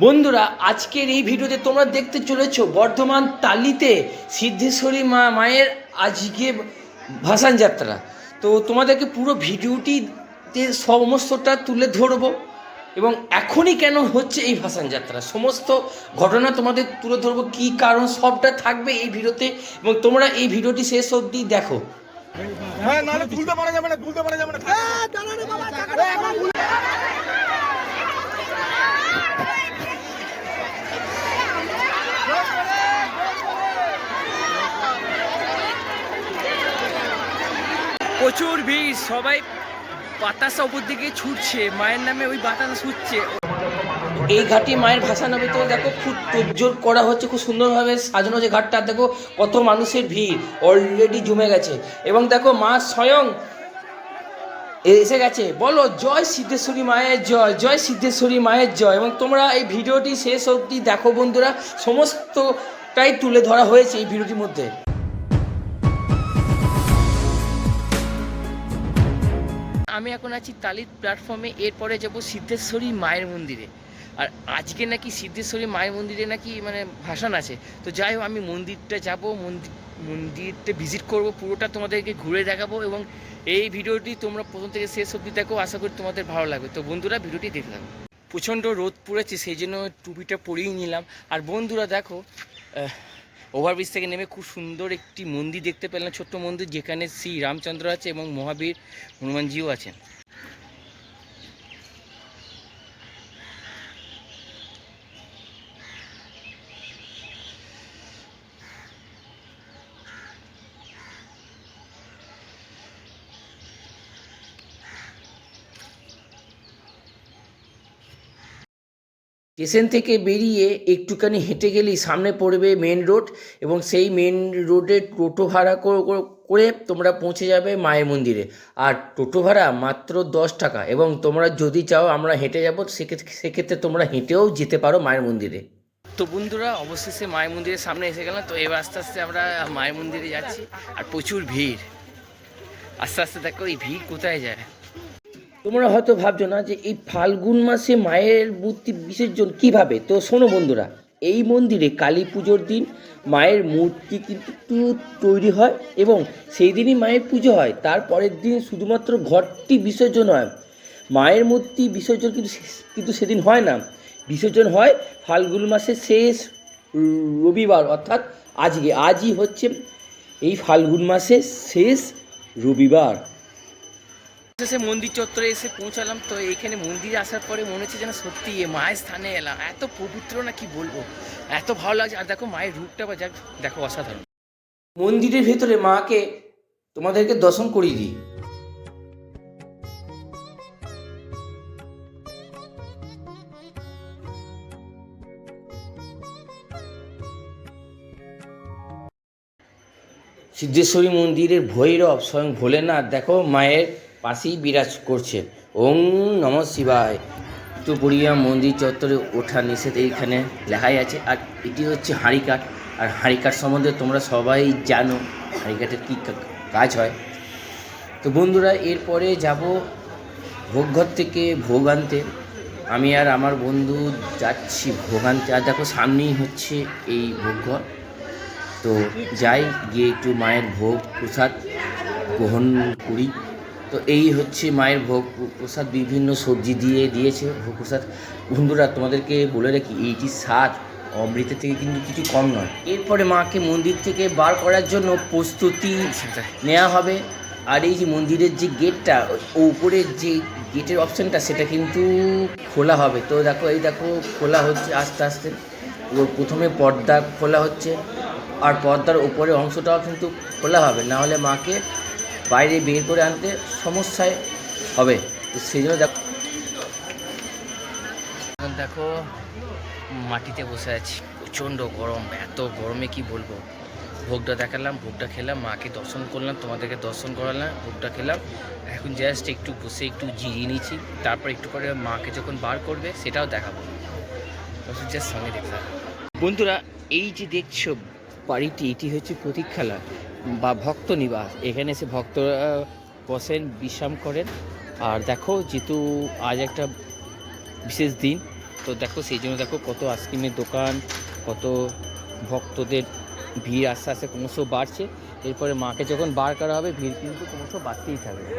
বন্ধুরা আজকের এই ভিডিওতে তোমরা দেখতে চলেছো বর্ধমান তালিতে সিদ্ধেশ্বরী মা মায়ের আজকে ভাসান যাত্রা। তো তোমাদেরকে পুরো ভিডিওটিতে সমস্তটা তুলে ধরবো এবং এখনই কেন হচ্ছে এই ভাসান যাত্রা? সমস্ত ঘটনা তোমাদের তুলে ধরবো কী কারণ সবটা থাকবে এই ভিডিওতে এবং তোমরা এই ভিডিওটি শেষ অবধি দেখো। হ্যাঁ তুলতে পারা যাবে না তুলতে পারা যাবে না। প্রচুর ভিড়, সবাই বাতাসা উপর দিকে ছুটছে, মায়ের নামে ওই বাতাসা ছুটছে। এই ঘাটে মায়ের ভাষা নামে তো দেখো খুব তোজ্জোর করা হচ্ছে, খুব সুন্দরভাবে সাজানো যে ঘাটটা, দেখো কত মানুষের ভিড় অলরেডি জমে গেছে। এবং দেখো মা স্বয়ং এসে গেছে, বলো, জয় সিদ্ধেশ্বরী মায়ের জয় জয় সিদ্ধেশ্বরী মায়ের জয়। এবং তোমরা এই ভিডিওটি শেষ অবধি দেখো বন্ধুরা, সমস্তটাই তুলে ধরা হয়েছে এই ভিডিওটির মধ্যে। আমি এখন আছি তালিত প্ল্যাটফর্মে এরপরে যাব সিদ্ধেশ্বরী মায়ের মন্দিরে। আর আজকে নাকি সিদ্ধেশ্বরী মায়ের মন্দিরে নাকি মানে ভাষণ আছে। তো যাই হোক, আমি মন্দিরটা যাব মন্দির মন্দিরটা ভিজিট করব, পুরোটা তোমাদেরকে ঘুরে দেখাবো এবং এই ভিডিওটি তোমরা প্রথম থেকে শেষ অবধি দেখো, আশা করি তোমাদের ভালো লাগবে। তো বন্ধুরা, ভিডিওটি দেখলাম প্রচণ্ড রোদ পড়েছে, সেই জন্য টুপিটা পরিয়ে নিলাম। আর বন্ধুরা, দেখো ওভারব্রিজ থেকে নেমে খুব সুন্দর একটি মন্দির দেখতে পেলাম ছোট্ট মন্দির যেখানে শ্রী রামচন্দ্র আছে এবং মহাবীর হনুমানজিও আছেন। স্টেশন থেকে বেরিয়ে একটুখানি হেঁটে গেলেই সামনে পড়বে মেন রোড এবং সেই মেন রোডে টোটো ভাড়া কর- তোমরা পৌঁছে যাবে মায়ের মন্দিরে। আর টোটো ভাড়া মাত্র দশ টাকা এবং তোমরা যদি চাও আমরা হেঁটে যাব সেক্ষেত্রে তোমরা হেঁটেও যেতে পারো মায়ের মন্দিরে। তো বন্ধুরা, অবশেষে মায়ের মন্দিরের সামনে এসে গেলাম, তো এবার আস্তে আস্তে আমরা মায়ের মন্দিরে যাচ্ছি। আর প্রচুর ভিড়। আস্তে আস্তে দেখো এই ভিড় কোথায় যায়? তোমরা হয়তো ভাবছ না যে এই ফাল্গুন মাসে মায়ের মূর্তি বিসর্জন কীভাবে? তো শোনো বন্ধুরা, এই মন্দিরে কালী পুজোর দিন মায়ের মূর্তি কিন্তু তৈরি হয় এবং সেই দিনই মায়ের পুজো হয়। তার পরের দিন শুধুমাত্র ঘরটি বিসর্জন হয়। মায়ের মূর্তি বিসর্জন কিন্তু কিন্তু সেদিন হয় না। বিসর্জন হয় ফাল্গুন মাসের শেষ রবিবার, অর্থাৎ আজকে। আজই হচ্ছে এই ফাল্গুন মাসের শেষ রবিবার। শেষে মন্দির চত্বরে এসে পৌঁছালাম, তো এইখানে মন্দিরে আসার পরে মনে হচ্ছে যেন সত্যি মায়ের স্থানে এলাম। এত পবিত্র না কি বলব? এত ভালো লাগছে। আর দেখো মায়ের রূপটা বা যাক, দেখো অসাধারণ। মন্দিরের ভেতরে মাকে তোমাদেরকে দর্শন করিয়ে দিই। সিদ্ধেশ্বরী মন্দিরের ভৈরব স্বয়ং ভোলেনাথ। দেখো মায়ের পাশেই বিরাজ করছে। ওং নম শিবায়। উত্তরপুরিয়া মন্দির চত্বরে ওঠা নিষেধ এইখানে লেখাই আছে। আর এটি হচ্ছে হাঁড়িকাঠ। আর হাঁড়িকাঠ সম্বন্ধে তোমরা সবাই জানো হাঁড়িকাঠের কী কা- কাজ হয়। তো বন্ধুরা, এরপরে যাব ভোগঘর থেকে ভোগ আনতে। আমি আর আমার বন্ধু যাচ্ছি ভোগ আনতে। আর দেখো, সামনেই হচ্ছে এই ভোগঘর। তো যাই, গিয়ে একটু মায়ের ভোগ প্রসাদ গ্রহণ করি। তো এই হচ্ছে মায়ের ভোগ প্রসাদ বিভিন্ন সবজি দিয়ে দিয়েছে। ভোগ প্রসাদ বন্ধুরা তোমাদেরকে বলে রাখি, এইটি স্বাদ অমৃতের থেকে কিন্তু কিছু কম নয়। এরপরে মাকে মন্দির থেকে বার করার জন্য প্রস্তুতি নেওয়া হবে। আর এই যে মন্দিরের যে গেটটা উপরের যে গেটের অপশানটা, সেটা কিন্তু খোলা হবে। তো দেখো, এই দেখো, খোলা হচ্ছে আস্তে আস্তে। প্রথমে পর্দা খোলা হচ্ছে। আর পর্দার উপরে অংশটাও কিন্তু খোলা হবে। না হলে মাকে বাইরে বের করে আনতে সমস্যায় হবে। তো সেই জন্য দেখো দেখো, মাটিতে বসে আছি। প্রচণ্ড গরম, এত গরমে কি বলব? ভোগটা দেখালাম, ভোগটা খেলাম, মাকে দর্শন করলাম, তোমাদেরকে দর্শন করালাম, ভোগটা খেলাম। এখন জাস্ট একটু বসে একটু জিরিয়ে নিচ্ছি, তারপর একটু পরে মাকে যখন বার করবে, সেটাও দেখাবো। জাস্ট সঙ্গে দেখলাম বন্ধুরা, এই যে দেখছ, বাড়িটি, এটি হচ্ছে প্রতীক্ষালয়। বা ভক্ত নিবাস। এখানে এসে ভক্তরা বসেন, বিশ্রাম করেন। আর দেখো যেহেতু আজ একটা বিশেষ দিন। তো দেখো, সেই জন্য দেখো, কত আইসক্রিমের দোকান, কত ভক্তদের ভিড়, আস্তে আস্তে ক্রমশ বাড়ছে। এরপরে মাকে যখন বার করা হবে, ভিড় কিন্তু ক্রমশ বাড়তেই থাকবে।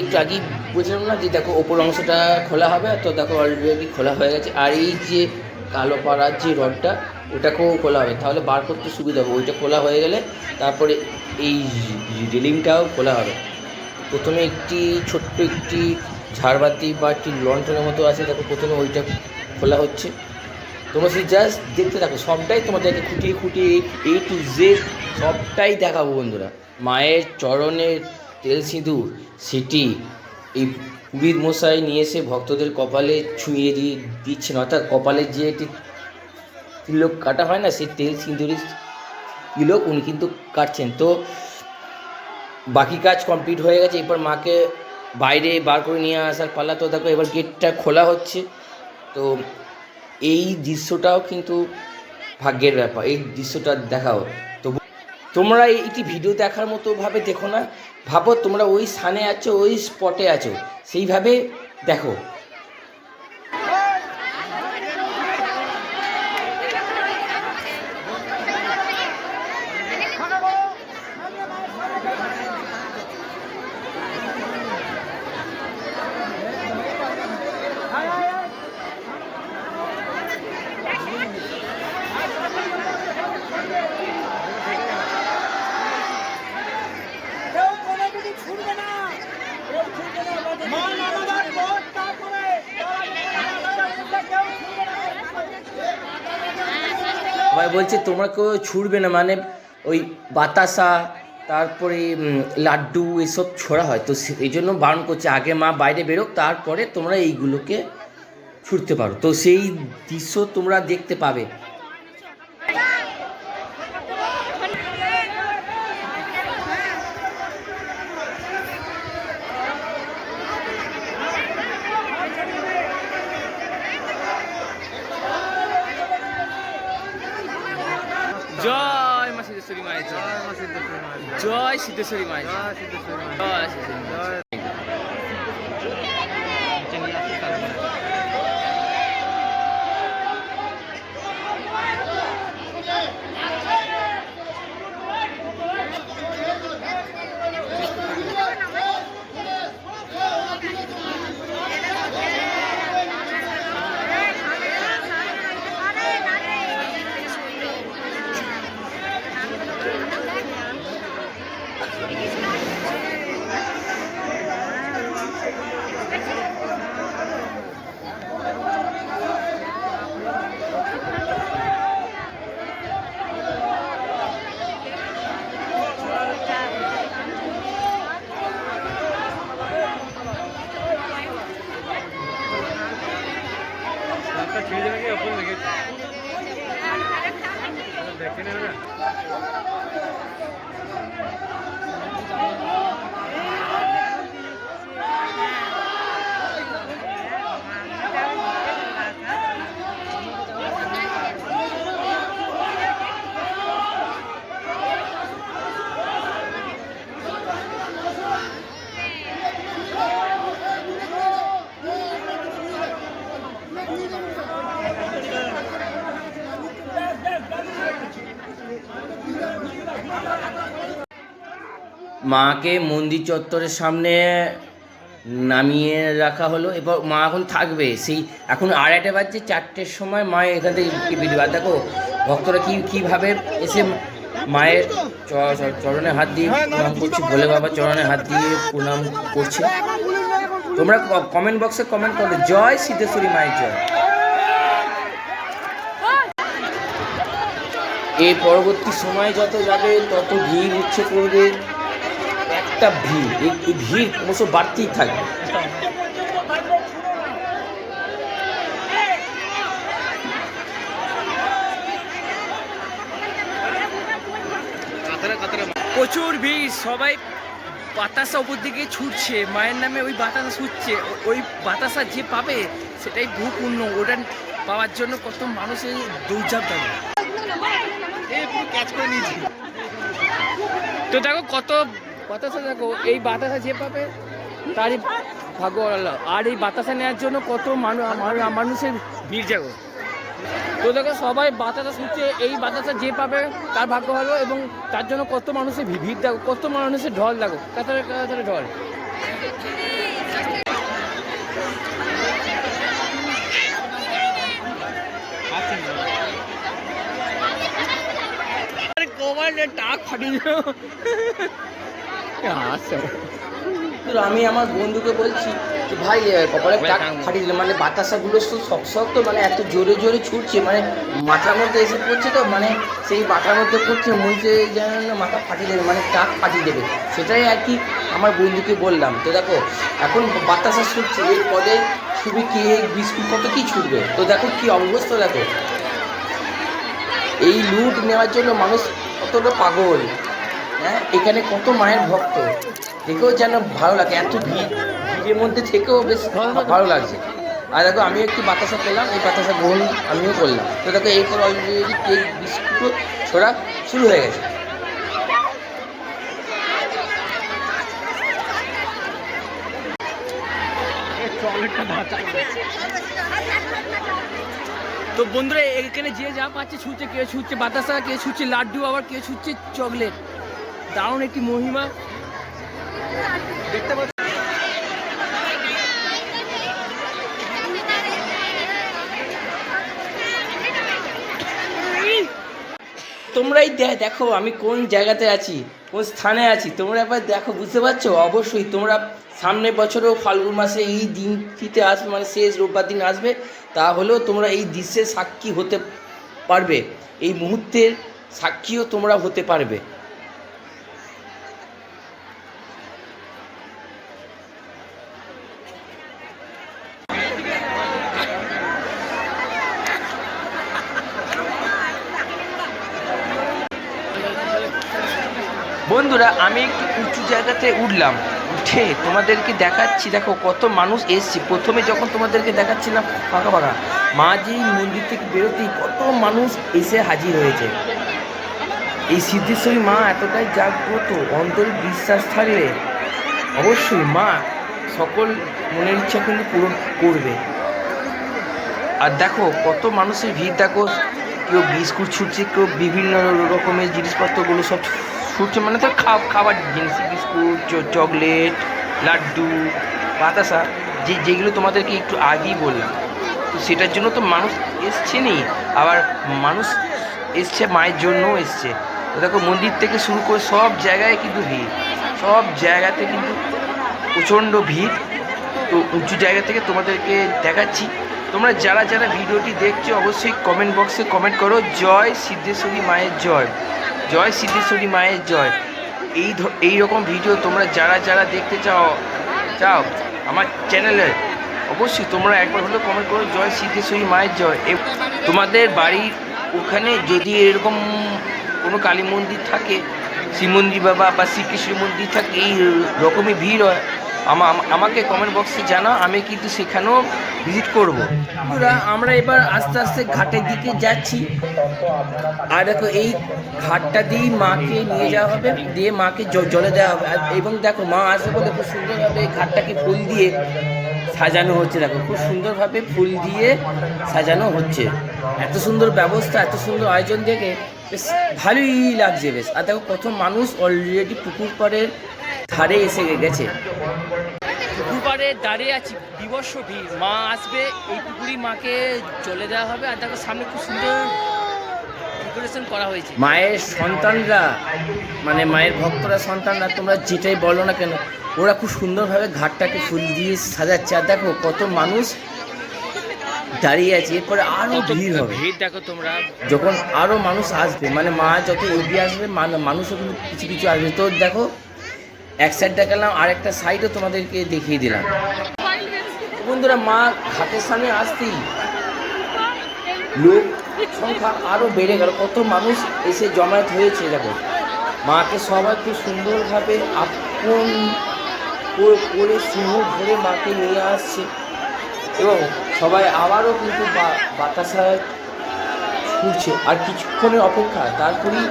একটু আগেই বলছিলাম না যে দেখো, ওপর অংশটা খোলা হবে। তো দেখো অলরেডি খোলা হয়ে গেছে। আর এই যে কালো পাড়ার যে রডটা ওটাকেও খোলা হবে। তাহলে বার করতে সুবিধা হবে। ওইটা খোলা হয়ে গেলে তারপরে এই রেলিংটাও খোলা হবে। প্রথমে একটি ছোট্ট একটি ঝাড়বাতি বা একটি লন্ঠনের মতো আছে। দেখো, প্রথমে ওইটা খোলা হচ্ছে। তোমরা শুধু জাস্ট দেখতে থাকো। সবটাই তোমাদেরকে খুঁটিয়ে খুঁটিয়ে এ টু জেড সবটাই দেখাবো বন্ধুরা। মায়ের চরণের তেল সিঁদুর, সেটি, এই পুরীর মশাই নিয়ে এসে ভক্তদের কপালে ছুঁয়ে দিয়ে দিচ্ছেন। অর্থাৎ কপালে যে একটি তিলক কাটা হয় না, সেই তেল সিঁদুরের তিলক উনি কিন্তু কাটছেন। তো বাকি কাজ কমপ্লিট হয়ে গেছে, এরপর মাকে বাইরে বার করে নিয়ে আসার পালা। তো দেখো, এবার গেটটা খোলা হচ্ছে। তো এই দৃশ্যটাও কিন্তু ভাগ্যের ব্যাপার, এই দৃশ্যটা দেখাও। তো তোমরা এইটি ভিডিও দেখার মতো ভাবে দেখো না, ভাবো তোমরা ওই স্থানে আছো, ওই স্পটে আছো, সেইভাবে দেখো কেউ কোনো কিছু ছুটবে না কেউ ছুটবে না মা নামাবার পর তারপরে কেউ ছুটবে না সবাই বলছে, তোমরা কেউ ছুড়বে না মানে ওই বাতাসা, তারপরে লাড্ডু, এসব ছোড়া হয়। তো এই জন্য বারণ করছে, আগে মা বাইরে বেরোক, তারপরে তোমরা এইগুলোকে ছুটতে পারো। তো সেই দৃশ্য তোমরা দেখতে পাবে জয় মা সিদ্ধেশ্বরী মায়ের জয় জয় সিদ্ধেশ্বরী মায়ের জয় সিদ্ধেশ্বরী মায়ের মাকে মন্দির চত্বরের সামনে নামিয়ে রাখা হলো এবার মা এখন থাকবে। সেই এখন আড়াইটা বাজছে, চারটের সময় মা এখান থেকে আর দেখো, ভক্তরা কী, কীভাবে এসে মায়ের চরণে হাত দিয়ে প্রণাম করছে, ভোলে বাবা চরণে হাত দিয়ে প্রণাম করছে। তোমরা কমেন্ট বক্সে কমেন্ট করো জয় সিদ্ধেশ্বরী মায়ের জয়। এই পরবর্তী সময় যত যাবে, তত ভিড় উচ্ছে করবে। একটা ভিড় এই ভিড় ক্রমশ বাড়তেই থাকবে। প্রচুর ভিড় সবাই বাতাসা উপর দিকে ছুটছে মায়ের নামে ওই বাতাসা ছুটছে ও- ওই বাতাসা যে পাবে সেটাই বহু পূর্ণ ওটা পাওয়ার জন্য কত মানুষের দৌড়ঝাঁপ দেবে তো দেখো কত বাতাসা দেখো, এই বাতাসা যে পাবে, তারই ভাগ্য ভালো আর এই বাতাসা নেওয়ার জন্য কত মানুষ মানুষের ভিড় যাব তো দেখো, সবাই বাতাসা শুনছে এই বাতাসা যে পাবে, তার ভাগ্য ভালো এবং তার জন্য কত মানুষের ভিড় দেখো কত মানুষের ঢল দেখো কাতারে কাতারে ঢল। কমাল টাক ফাটিয়ে আমি আমার বন্ধুকে বলছি যে ভাই কপালে টাক ফাটিয়ে দিল। মানে বাতাসাগুলো সব সব তো মানে এত জোরে জোরে ছুটছে মানে মাথার মধ্যে এসে পড়ছে তো মানে সেই মাথার মধ্যে পড়ছে মনে যেন না মাথা ফাটিয়ে দেবে মানে টাক ফাটিয়ে দেবে। সেটাই আর কি আমার বন্ধুকে বললাম। তো দেখো এখন বাতাসা ছুটছে এর পরে ছবি কেক বিস্কুট কত কি ছুটবে? তো দেখো কি অবস্থা দেখো। এই লুট নেওয়ার জন্য মানুষ কতটা পাগল। হ্যাঁ? এখানে কত মায়ের ভক্ত। দেখেও যেন ভালো লাগে এত ভিড়। ভিড়ের মধ্যে থেকেও বেশ ভালো লাগছে। আর দেখো আমি একটু বাতাসা পেলাম এই বাতাসা গ্রহণ আমিও করলাম। তো দেখো এরপর অলরেডি কেক বিস্কুটও ছোড়া শুরু হয়ে গেছে। তো বন্ধুরা এখানে যে যা পাচ্ছে ছুটছে কে ছুটছে বাতাসা কে ছুটছে লাড্ডু আবার কে ছুটছে চকলেট। দারুণ একটি মহিমা। দেখতে পাচ্ছ তোমরাই দেখো আমি কোন জায়গাতে আছি, কোন স্থানে আছি। তোমরা একবার দেখো, বুঝতে পারছ? অবশ্যই তোমরা সামনের বছরেও ফাল্গুন মাসে এই দিনটিতে আসবে মানে শেষ রোববার দিন আসবে। তাহলেও তোমরা এই দৃশ্যের সাক্ষী হতে পারবে। এই মুহূর্তের সাক্ষীও তোমরা হতে পারবে। বন্ধুরা, আমি একটু উঁচু জায়গাতে উঠলাম। উঠে তোমাদেরকে দেখাচ্ছি, দেখো কত মানুষ এসছে। প্রথমে যখন তোমাদেরকে দেখাচ্ছিলাম ফাঁকা ফাঁকা। মা যেই মন্দির থেকে বেরোতেই কত মানুষ এসে হাজির হয়েছে। এই সিদ্ধেশ্বরী মা এতটাই জাগ্রত, অন্তরে বিশ্বাস থাকলে অবশ্যই মা সকল মনের ইচ্ছা কিন্তু পূরণ করবে। আর দেখো কত মানুষের ভিড়, দেখো কেউ বিস্কুট ছুটছে, কেউ বিভিন্ন রকমের জিনিসপত্রগুলো সব ছুটছে মানে তো খাবার, জিনিস, বিস্কুট চকলেট, লাড্ডু, বাতাসা, যে যেগুলো তোমাদেরকে একটু আগেই বললাম। তো সেটার জন্য তো মানুষ এসছেনই। আবার মানুষ এসছে, মায়ের জন্যও এসছে। তো দেখো, মন্দির থেকে শুরু করে সব জায়গায় কিন্তু ভিড়। সব জায়গাতে কিন্তু প্রচণ্ড ভিড়। তো উঁচু জায়গা থেকে তোমাদেরকে দেখাচ্ছি। তোমরা যারা যারা ভিডিওটি দেখছ, অবশ্যই কমেন্ট বক্সে কমেন্ট করো। জয় সিদ্ধেশ্বরী মায়ের জয়। জয় সিদ্ধেশ্বরী মায়ের জয়। এই এই রকম ভিডিও তোমরা যারা যারা দেখতে চাও চাও আমার চ্যানেলে অবশ্যই তোমরা একবার হলেও কমেন্ট করো, জয় সিদ্ধেশ্বরী মায়ের জয়। তোমাদের বাড়ির ওখানে যদি এরকম কোনো কালী মন্দির থাকে, শিব মন্দির বাবা বা শ্রীকৃষ্ণ মন্দির থাকে, এই রকমই ভিড় হয়। আমাকে কমেন্ট বক্সে জানা, আমি কিন্তু সেখানেও ভিজিট করব। আমরা এবার আস্তে আস্তে ঘাটের দিকে যাচ্ছি। আর দেখো, এই ঘাটটা দিয়েই মাকে নিয়ে যাওয়া হবে, দিয়ে মাকে জলে দেওয়া হবে। এবং দেখো, মা আসবে বলে খুব সুন্দরভাবে এই ঘাটটাকে ফুল দিয়ে সাজানো হচ্ছে। দেখো, খুব সুন্দরভাবে ফুল দিয়ে সাজানো হচ্ছে। এত সুন্দর ব্যবস্থা, এত সুন্দর আয়োজন দেখে বেশ ভালোই লাগছে, বেশ। আর দেখো কত মানুষ অলরেডি পুকুর পাড়ের ধারে এসে গেছে। পুকুরে দাঁড়িয়ে আছি বিবর্ষ ভিড়। মা আসবে এই পুকুরি মাকে চলে দেওয়া হবে আর দেখো সামনে খুব সুন্দর ডেকোরেশন করা হয়েছে। মায়ের সন্তানরা মানে মায়ের ভক্তরা সন্তানরা তোমরা যেটাই বলো না কেন ওরা খুব সুন্দরভাবে ঘাটটাকে ফুল দিয়ে সাজাচ্ছে। আর দেখো কত মানুষ দাঁড়িয়ে আছে এরপরে আরও ভিড় হবে। ভিড় দেখো তোমরা। যখন আরও মানুষ আসবে মানে মা যত এগিয়ে আসবে মান- মানুষও কিন্তু কিছু কিছু আসবে। তো দেখো এক সাইড দেখালাম আর একটা সাইডও তোমাদেরকে দেখিয়ে দিলাম। বন্ধুরা, মা ঘাটের সামনে আসতেই লোক সংখ্যা আরও বেড়ে গেল। কত মানুষ এসে জমায়েত হয়েছে, দেখো। মাকে সবাই খুব সুন্দরভাবে আপন করে- সিংহ ধরে মাকে নিয়ে আসছে। এবং সবাই আবারও কিন্তু বাতাসায় ছুটছে। আর কিছুক্ষণের অপেক্ষা, তারপরেই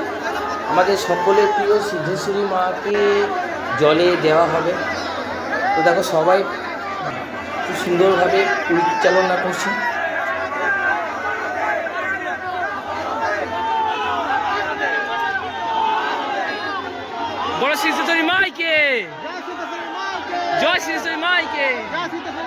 আমাদের সকলের প্রিয় সিদ্ধেশ্বরী মাকে জলে দেওয়া হবে। তো দেখো সবাই খুব সুন্দরভাবে পরিচালনা করছে। বড় শ্রী মাইকে। জয় শ্রী মাইকে। আমরা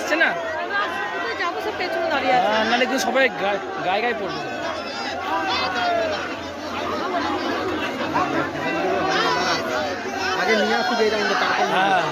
আসছে না? নাহলে কিন্তু সবাই গায়ে গায়ে গায়ে পড়বে। আগে নিয়ে এই রাউন্ডে হ্যাঁ।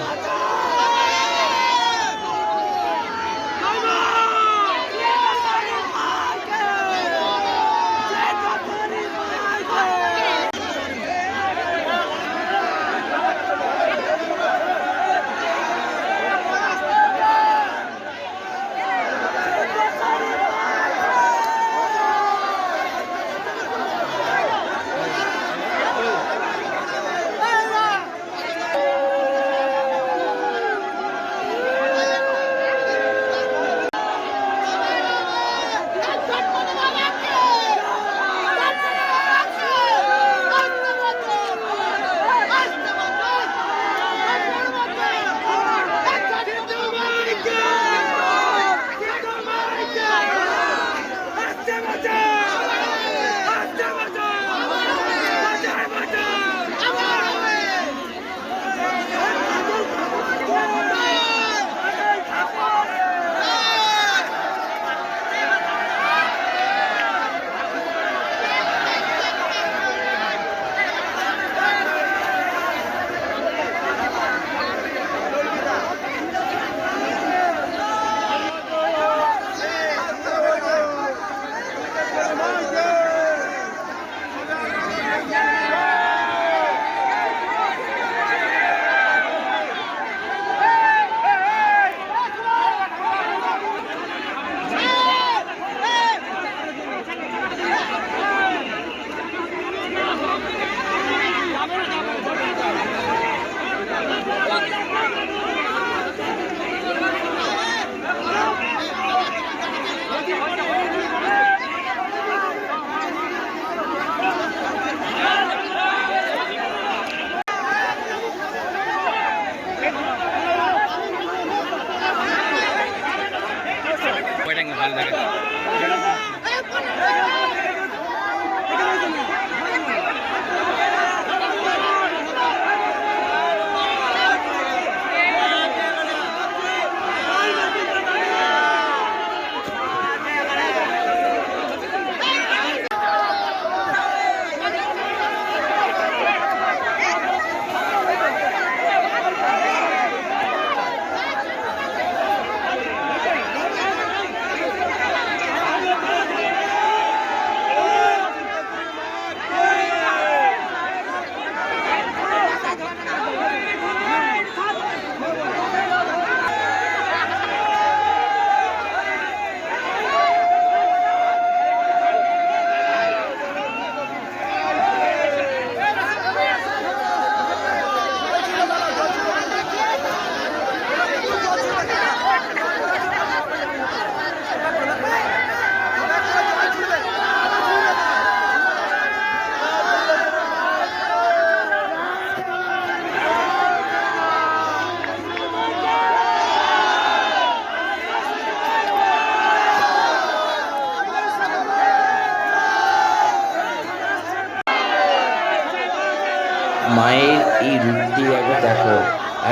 ভালো লাগে।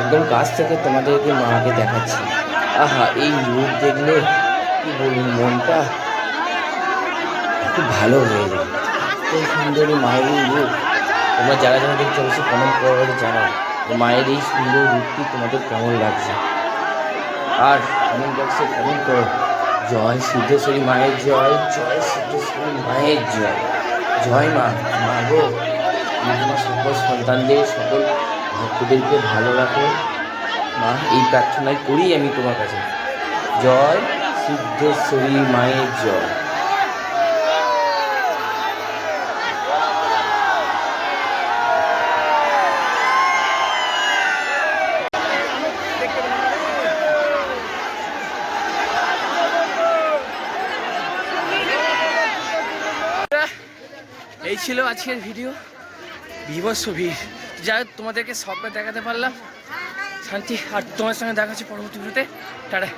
একদম কাছ থেকে তোমাদেরকে মাকে দেখাচ্ছি। আহা, এই রূপ দেখলে কি বলব, মনটা খুব ভালো হয়ে যায়। এত সুন্দর মায়ের এই রূপ। তোমরা যারা যারা দেখতে অবশ্যই কমেন্ট করে জানাও মায়ের এই সুন্দর রূপটি তোমাদের কেমন লাগছে। আর কমেন্ট বক্সে কমেন্ট করো, জয় সিদ্ধেশ্বরী মায়ের জয় জয় সিদ্ধেশ্বরী মায়ের জয়। জয় মা মা গো সকল সন্তানদের, সকল ভক্তদেরকে ভালো রাখো। মা, এই প্রার্থনাই করি আমি তোমার কাছে। জয় সিদ্ধেশ্বরী মায়ের জয়। এই ছিল আজকের ভিডিও। বিভৎস ভিড়। যাই তোমাদেরকে সবটা দেখাতে পারলাম। শান্তি আর তোমার সঙ্গে দেখাচ্ছি পরবর্তী ভিডিওতে। টাটা।